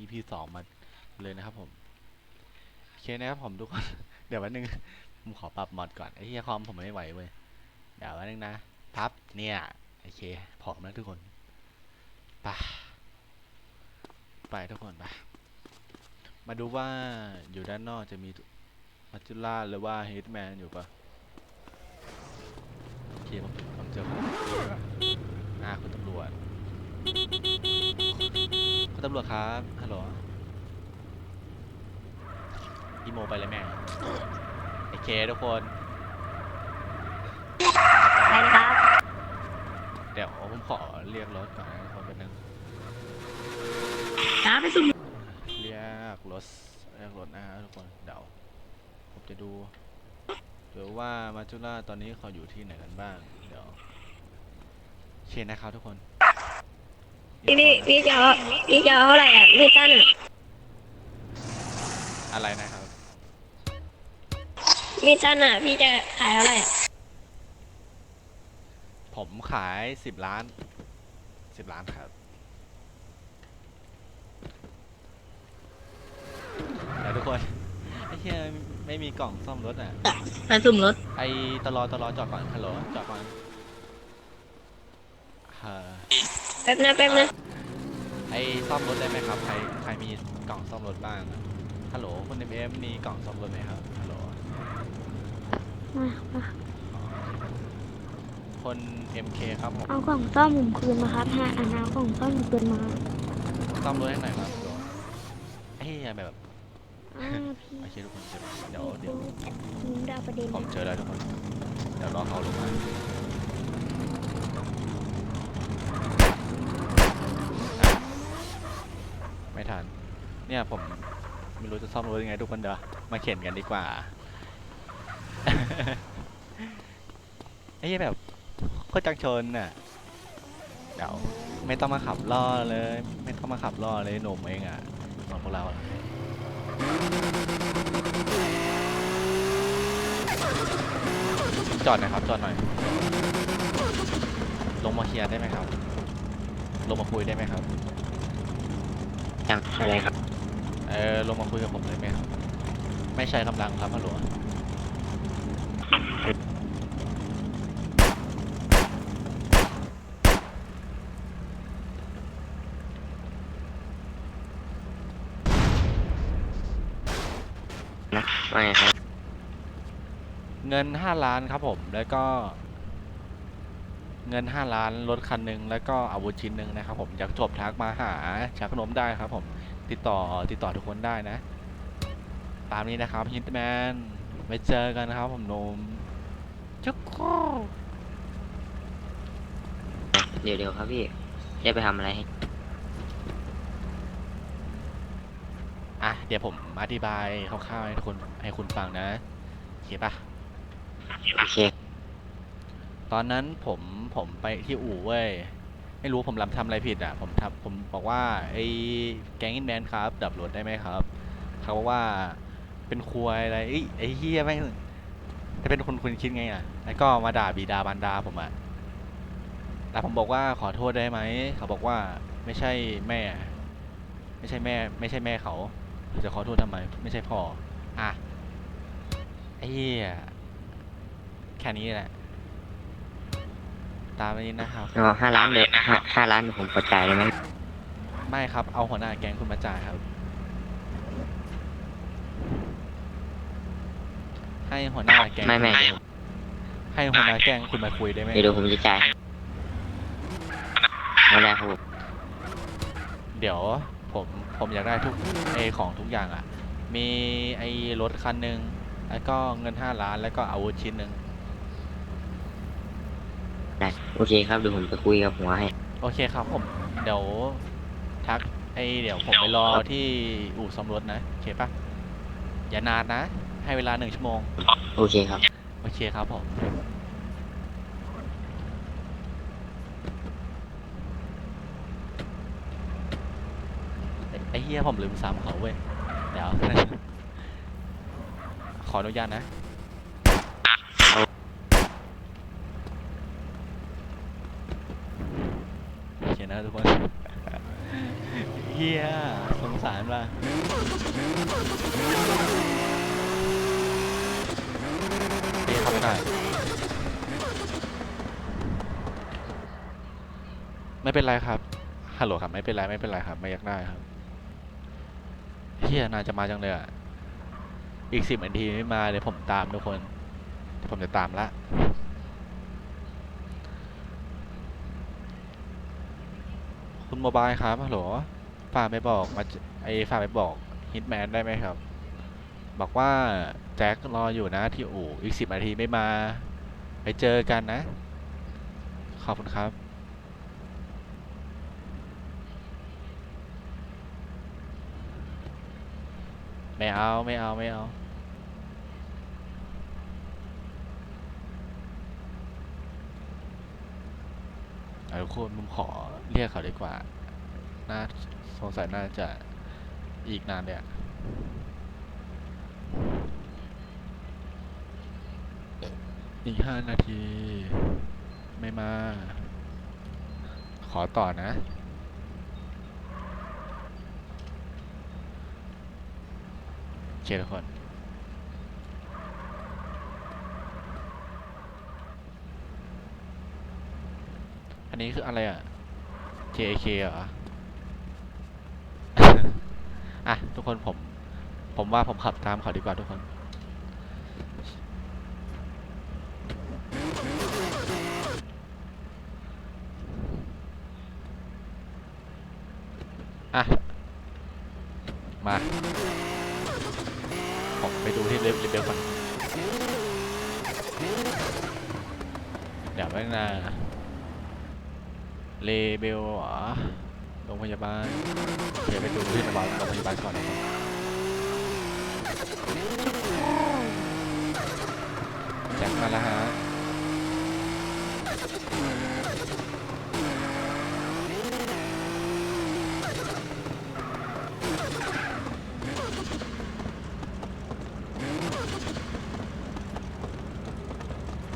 EP สองมาเลยนะครับผมโอเคนะครับผมทุกคน เดี๋ยววันนึงผมขอปรับมอดก่อนไอ้เฮียคอมผมไม่ไหวเว้ยเดี๋ยววันนึงนะพับเนี่ยโอเคพอมแล้วทุกคนไปไปทุกคนไปมาดูว่าอยู่ด้านนอกจะมีมัจจุราชหรือว่าเฮดแมนอยู่ปะโอเคผมผมเจอ ตำรวจครับฮัลโหลอีโมไปเลยแม่โอเคทุกคนได้ครับ เดี๋ยวผมขอเรียกรถก่อนนะครับแป๊บนึงนะไปสุ่มเรียกรถเรียกรถนะฮะทุกคนเดี๋ยวผมจะดูเดี๋ยวว่ามาจุราตอนนี้เขาอยู่ที่ไหนกันบ้างเดี๋ยวโอเคนะครับทุกคน พี่พี่พี่จะเอาพี่จะเอาเท่าไหร่อะพี่ตั้นอะไรนะครับ พี่ตั้นอะ พี่จะขายเท่าไหร่อะผมขายสิบล้านสิบล้านครับเดี๋ยวทุกคน ไอ้เหี้ยไม่มีกล่องซ่อมรถอะมาสุ่มรถไอ้ตลอตลอจอดก่อนฮัลโหลจอดก่อนเอ่อ แป๊บนะแป๊บนะไอ้ซ่อมรถได้ไหมครับ ใครใครมีกล่องซ่อมรถบ้างอะฮัลโหลคุณเอ็มมีกล่องซ่อมรถไหมครับฮัลโหลมามาคน MK ครับผมเอากล่องซ่อมผมคืนมาครับฮะอันเอากล่องซ่อมผมคืนมาซ่อมรถให้หน่อยครับฮัลโหลไอ้เหี้ยแบบอ่าพี่โอเคทุกคนเจอเดี๋ยวเดี๋ยวนิ้มดาวประเด็นผมเจอแล้วทุกคน เดี๋ยวรอเขาลงมาอะไม่ทัน เนี่ยผมไม่รู้จะซ่อมรถยังไงทุกคนเดี๋ยวมาเข็นกันดีกว่าไอ้ยแบบโคตรจังชนน่ะเดี๋ยวไม่ต้องมาขับล่อเลย ไม่ต้องมาขับล่อเลยหนุ่มเองอะของพวกเราจอดหน่อยครับจอดหน่อย ลงมาเคลียร์ได้ไหมครับ ลงมาคุยได้ไหมครับยังอะไรครับ เออลงมาคุยกับผมได้ไหมครับ ไม่ใช้กำลังครับฮัลโหลนะว่าไงครับเงินห้าล้านครับผม แล้วก็ เงินห้าล้านรถคันหนึ่งแล้วก็อาวุธชิ้นหนึ่งนะครับผมอยากจบทักมาหาชักขนมได้ครับผม ติดต่อติดต่อทุกคนได้นะ ตามนี้นะครับฮิตแมนไว้เจอกันนะครับผมหนมจุ๊กโคเดี๋ยวเดี๋ยวครับพี่จะไปทำอะไรให้อะเดี๋ยวผมอธิบายคร่าวๆให้คุณให้คุณฟังนะโอเคปะโอเคตอนนั้นผมผมไปที่อู่เว้ย ไม่รู้ผมลำทำอะไรผิดอะผมทำผมบอกว่าไอ้แก๊งอินแมนครับ ดับรถได้ไหมครับ เขาบอกว่าเป็นควยอะไรเอ้ยไอ้เฮียแม่งจะเป็นคนคุณคิดไงอะ แล้วก็มาด่าบีดาบันดาผมอะแต่ผมบอกว่าขอโทษได้ไหม เขาบอกว่าไม่ใช่แม่ ไม่ใช่แม่ ไม่ใช่แม่เขาจะขอโทษทำไม ไม่ใช่พ่อ อะไอ้เฮียแค่นี้แหละ ตามนี้นะครับ อ๋อห้าล้านเดี๋ยวห้าห้าล้านเดี๋ยวผมกดจ่ายได้ไหมไม่ครับเอาหัวหน้าแก๊งคุณมาจ่ายครับ ให้หัวหน้าแก๊งไม่ไม่คุณให้หัวหน้าแก๊งคุณมาคุยได้ไหมเดี๋ยวเดี๋ยวผมจะจ่ายไม่ได้ครับผมเดี๋ยวผมผมอยากได้ทุกไอของทุกอย่างอะ มีไอรถคันหนึ่งแล้วก็เงินห้าล้านแล้วก็อาวุธชิ้นหนึ่งได้ โอเคครับเดี๋ยวผมจะคุยกับหัวให้ โอเคครับผม เดี๋ยวทักไอเดี๋ยวผมไปรอที่อู่ซ่อมรถนะ โอเคปะอย่านานนะ ให้เวลาหนึ่งชั่วโมง โอเคครับ โอเคครับผม ไอ้ไอ้เฮียผมลืมซ้ำเขาเว้ย เดี๋ยว ขออนุญาตนะ โอเคนะทุกคน เฮี ฮียสงสารว่ะดีครับไม่เป็นไรครับ ฮัลโหลครับ ไม่เป็นไร ไม่เป็นไรครับ ไม่อยากได้ครับเฮียนาจะมาจังเลยอะ อีกสิบนาทีไม่มาเดี๋ยวผมตามทุกคนเดี๋ยวผมจะตามละคุณโมบายครับฮัลโหล ฝากไปบอกมาไอ้ฝากไปบอกฮิตแมนได้ไหมครับ บอกว่าแจ็ครออยู่นะที่อู่อีกสิบนาทีไม่มา ไปเจอกันนะ ขอบคุณครับไม่เอาไม่เอาไม่เอาเอาทุกคนผมขอเรียกเขาดีกว่าน่า สงสัยน่าจะอีกนานเนี่ยอีกห้านาที ไม่มา ขอต่อนะ โอเคทุกคนอันนี้คืออะไรอะ JK เหรอ อะทุกคนผม ผมว่าผมขับตามเขาดีกว่าทุกคน อะ มา ผมไปดูที่เรเบลก่อนเดี๋ยวไม่นาเลเบลเหรอ รงพยาบาลเดี๋ยวไปดูที่โรงพยาบาลโรงพยาบาลก่อนนะครับแจ็คมาแล้วฮะ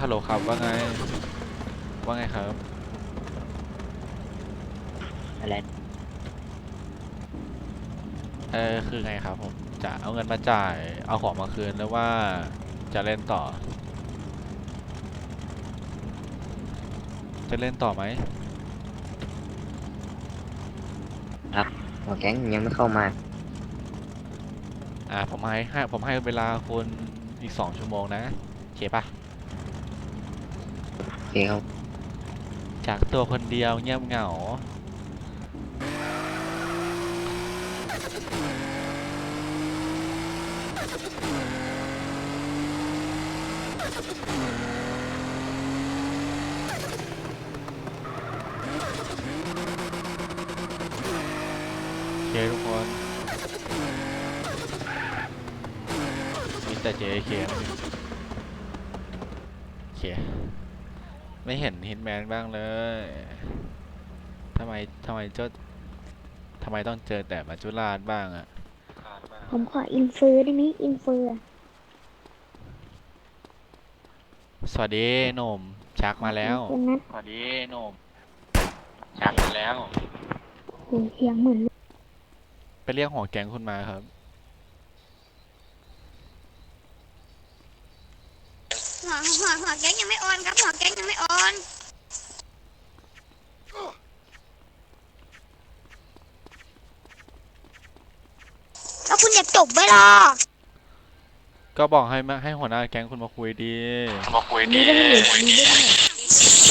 ฮัลโหลครับว่าไง ว่าไงครับ อะไร เออคือไงครับผมจะเอาเงินมาจ่ายเอาของมาคืนหรือว่าจะเล่นต่อ จะเล่นต่อไหมหัวแก๊งยังไม่เข้ามา อ่าผมให้ให้ผมให้เวลาคุณอีกสองชั่วโมงนะโอเคปะโอเคครับจากตัวคนเดียวเงียบเหงา เคทุกคนมีแต่ JK นะโอเค ไม่เห็นฮิตแมนบ้างเลยทำไมทำไมเจ้าทำไมต้องเจอแต่มาจุราชบ้างอะผมขออินฟือได้ไหมอินฟือสวัสดีหนุ่มชักมาแล้วตรงนั้นสวัสดีหนุ่มชักมาแล้วโอ้เสียงเหมือน ไปเรียกหัวแก๊งคุณมาครับ หัวหัวหัวแก๊งยังไม่ออนครับ หัวแก๊งยังไม่ออนแล้วคุณอยากจบไหมล่ะก็บอกให้มาให้หัวหน้าแก๊งคุณมาคุยดี มาคุยดี นี่ได้ไหม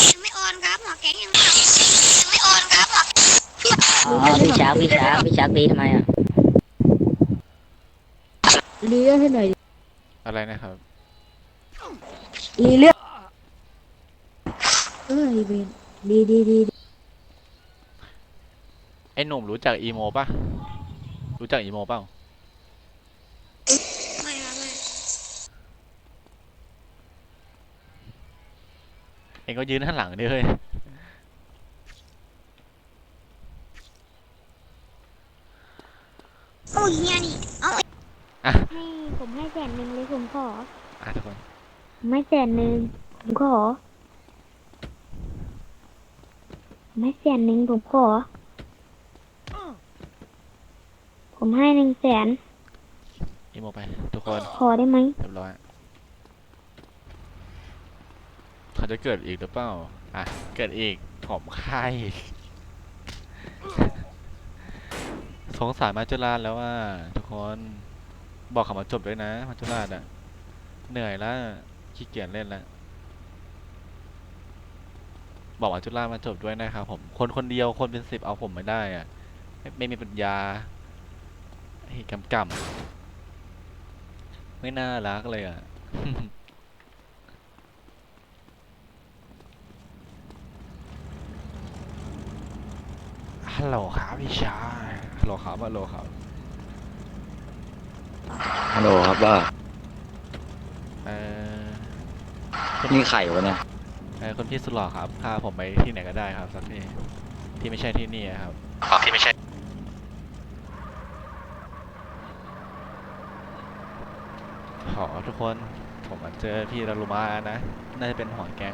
ยังไม่ออนครับหัวแก๊งยังไม่ยังไม่ออนครับหัว อ๋อพี่ชักพี่ชักพี่ชักดีทำไมอะรีเรื่องให้หน่อยอะไรนะครับ รีเรื่องเออดีดีดีดีไอ้หนุ่มรู้จักอีโมปะรู้จักอีโมเปล่าไม่ครับไม่เองก็ยืนข้างหลังดิเฮ้ย โอ้ยเฮียนี่เอา อะ ให้ผมให้แสนหนึ่งเลยผมขอ อะทุกคน ผมให้แสนหนึ่งผมขอผมให้แสนหนึ่งผมขอ ผมให้หนึ่งแสนอีโมไป ทุกคนพอได้ไหมเรียบร้อยเขาจะเกิดอีกหรือเปล่า อะ เกิดอีกผมไข้สงสารมาจุฬาชแล้วว่า ทุกคนบอกเขามาจบด้วยนะ มาจุฬาชอะ เหนื่อยแล้ว ขี้เกียจเล่นแล้ว บอกมาจุฬาชมาจบด้วยนะครับผม คนคนเดียวคนเป็นสิบเอาผมไม่ได้อะไม่ไม่มีปัญญาไอ้กำกำไม่น่ารักเลยอะฮัลโหลครับพี่ชายฮัลโหลครับฮัลโหลครับฮัลโหลครับว่าเออ นี่ไข่วะเนี่ยเออคนพี่สุดหล่อครับพาผมไปที่ไหนก็ได้ครับสักที่ที่ไม่ใช่ที่นี่อะครับ ที่ไม่ใช่ ขอทุกคนผมมาเจอพี่ดารุมานะ น่าจะเป็นหัวแก๊ง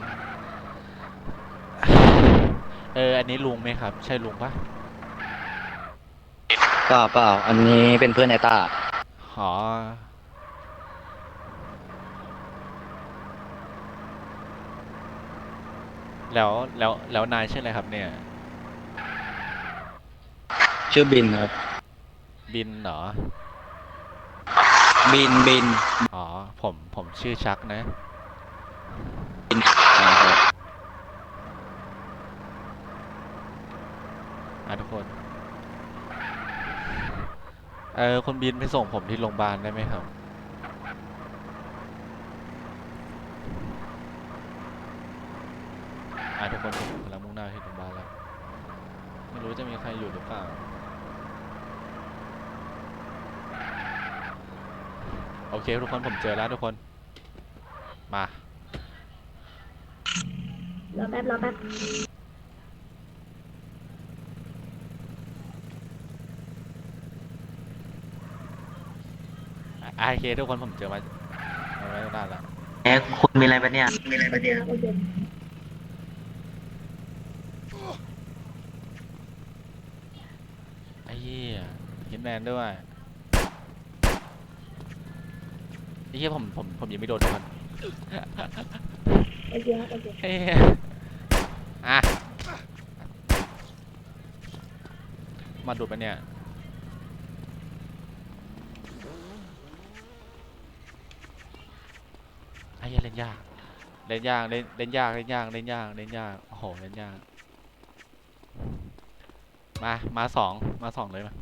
เออ อันนี้ลุงไหมครับ ใช่ลุงปะเปล่าเปล่าอันนี้เป็นเพื่อนไอต้าหอ แล้วแล้วแล้วนายชื่ออะไรครับเนี่ย ชื่อบินครับ บินเหรอ บินบินอ๋อ ผมผมชื่อชักนะ บินอ่าครับอะทุกคน เออคนบินไปส่งผมที่โรงพยาบาลได้ไหมครับ อะ ทุกคนผมกำลังมุ่งหน้าที่โรงพยาบาลแล้ว ไม่รู้จะมีใครอยู่หรือเปล่า โอเคทุกคนผมเจอแล้วทุกคน มา รอแป๊บรอแป๊บอะโอเคทุกคนผมเจอมามาไม่ได้แล้วเอ๊ะคุณมีอะไรปะเนี่ยโอเค ไอ้เหี้ยฮิต แมนด้วยไอ้เหี้ยผมผมผมยังไม่โดนทุกคนโอเคครับโอเคเฮ้ยอะมาดูดปะเนี่ย ไอ้เหี้ยเล่นยาก เล่นยาก เล่นเล่นยาก เล่นยาก เล่นยาก เล่นยาก โอ้โห เล่นยาก มา มาสอง มาสองเลยมา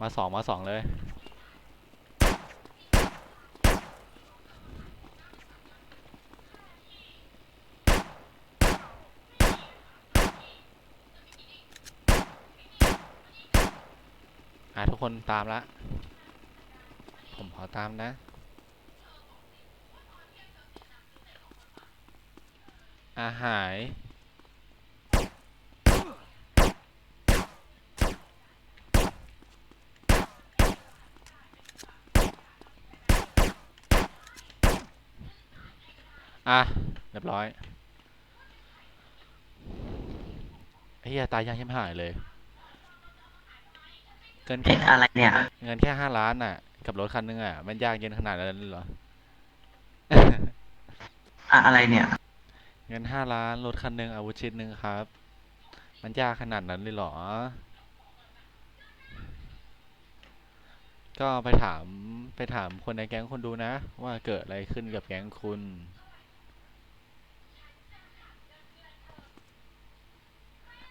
มาสองมาสองเลย อะทุกคนตามละ ผมขอตามนะอาหาย อะเรียบร้อยไอ้เหี้ยตายยังยังหายเลยเกินแค่อะไรเนี่ย เงินแค่ห้าล้านน่ะ กับรถคันนึงอะ มันยากเย็นขนาดนั้นเลยเหรออะไรเนี่ย เงินห้าล้านรถคันหนึ่งอาวุธชิ้นหนึ่งครับ มันยากขนาดนั้นเลยเหรอ ก็ไปถามไปถามคนในแก๊งคนดูนะ ว่าเกิดอะไรขึ้นกับแก๊งคุณ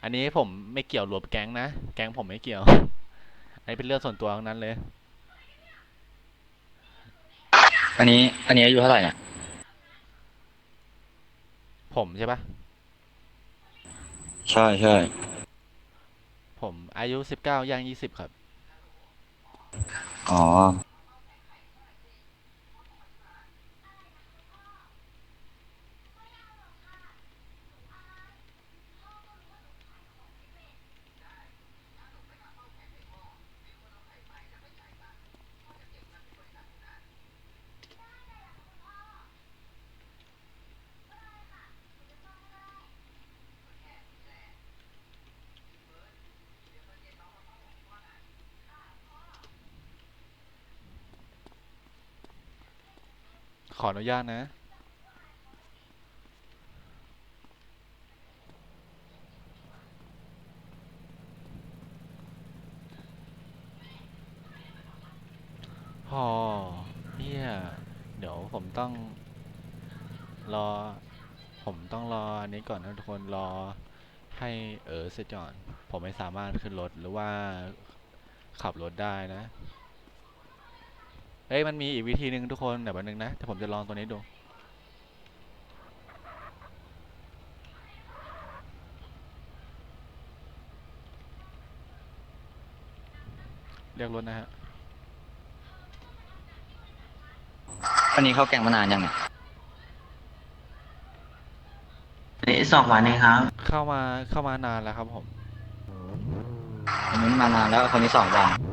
อันนี้ผมไม่เกี่ยวรวมแก๊งนะ แก๊งผมไม่เกี่ยว อันนี้เป็นเรื่องส่วนตัวทั้งนั้นเลย อันนี้ อันนี้อายุเท่าไหร่เนี่ยผมใช่ปะใช่ใช่ผมอายุสิบเก้าย่างยี่สิบครับ อ๋อ ขออนุญาตนะ พอเนี่ย เดี๋ยวผมต้อง รอ ผมต้องรออันนี้ก่อนนะทุกคนรอให้เออเสร็จก่อน ผมไม่สามารถขึ้นรถหรือว่าขับรถได้นะ เอ้ยมันมีอีกวิธีหนึ่งทุกคนเดี๋ยวแป๊บนึงนะแต่ผมจะลองตัวนี้ดู เรียกรถนะฮะอันนี้เข้าแกงมานานยังเนี่ยนี่สองวันเองครับเข้ามาเข้ามานานแล้วครับผมอันนี้มานานแล้วคนนี้สองวัน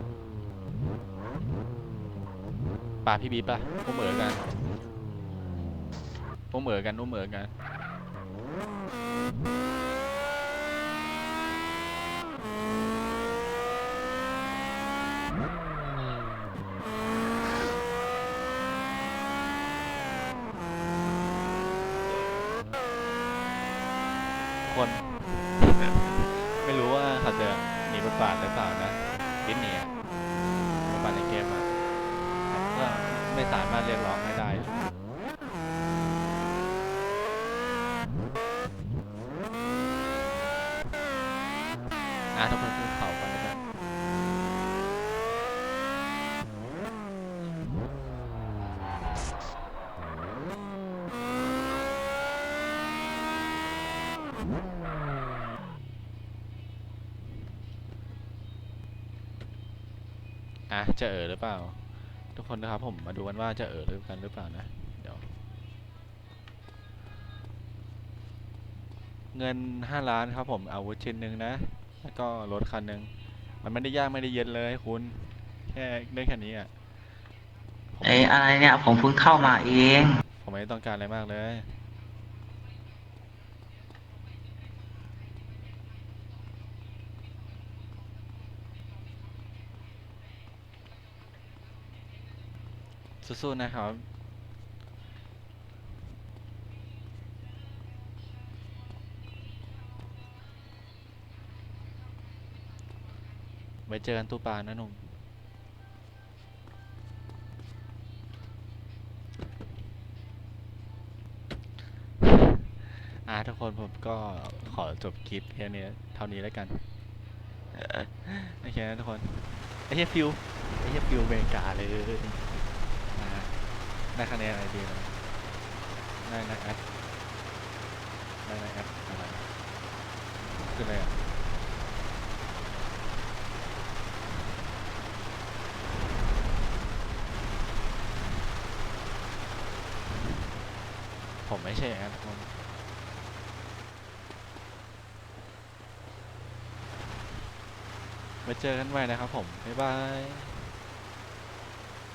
ป่าพี่บีป่ะอุ้มเอ๋อกันอุ้มเอ๋อกันอุ้มเอ๋อกัน ไม่รู้ว่าเขาจะหนีบทบาทหรือเปล่านะดิสนีย์อะบทบาทในเกมอะก็ไม่สามารถเรียกร้องให้ได้ อะทุกคนขึ้นเขากันแล้วกัน อะจะเออหรือเปล่า ทุกคนนะครับผมมาดูกันว่าจะเออหรือกันหรือเปล่านะเดี๋ยวเงินห้าล้านครับผมอาวุธชิ้นหนึ่งนะ แล้วก็รถคันหนึ่งมันไม่ได้ยากไม่ได้เย็นเลยคุณ แค่เรื่องแค่นี้อะผมเอ้ยอะไรเนี่ย ผมเพิ่งเข้ามาเอง ผมไม่ต้องการอะไรมากเลย สู้ๆนะครับ ไว้เจอกันตู้ปลานะหนุ่มอ่าทุกคนผมก็ขอจบคลิปแค่นี้เท่านี้แล้วกันโอเคนะทุกคนไอ้เหี้ยฟิวไอ้เหี้ยฟิวอเมริกาเลยอ่า ได้คะแนนไอะไรดีนะได้นะแอดได้นะแอดอะไรคืออะไรอะผมไม่ใช่แอดผมไว้เจอกันใหม่นะครับผม บ๊ายบาย